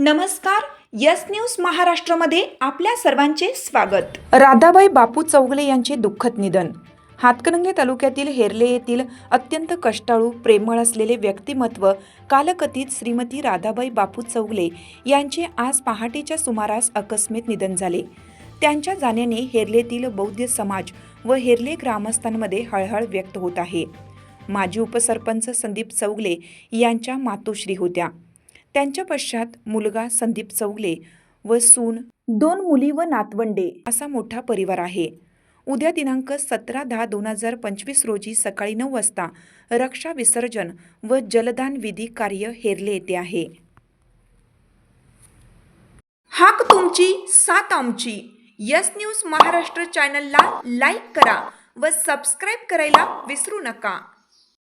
नमस्कार yes news महाराष्ट्रामध्ये आपल्या सर्वांचे स्वागत. राधाबाई बापू चौगले यांचे दुःखद निधन. हातकणंगले तालुक्यातील हेरले येथील अत्यंत कष्टाळू प्रेमळ असलेले व्यक्तिमत्व कालकथित श्रीमती राधाबाई बापू चौगले यांचे आज पहाटेच्या सुमारास अकस्मित निधन झाले. त्यांच्या जाण्याने हेरलेतील बौद्ध समाज व हेरले ग्रामस्थांमध्ये हळहळ व्यक्त होत आहे. माजी उपसरपंच संदीप चौगले यांच्या मातोश्री होत्या. त्यांच्या पश्चात मुलगा संदीप चौगले व सून दोन मुली व नातवंडे. असा मोठा परिवार आहे. उद्या दिनांक सतरा दहा दोन हजार पंचवीस रोजी सकाळी नऊ वाजता रक्षा विसर्जन व जलदान विधी कार्य हेरले येते आहे. हाक तुमची साथ आमची. यस न्यूज महाराष्ट्र चॅनलला लाईक करा व सबस्क्राईब करायला विसरू नका.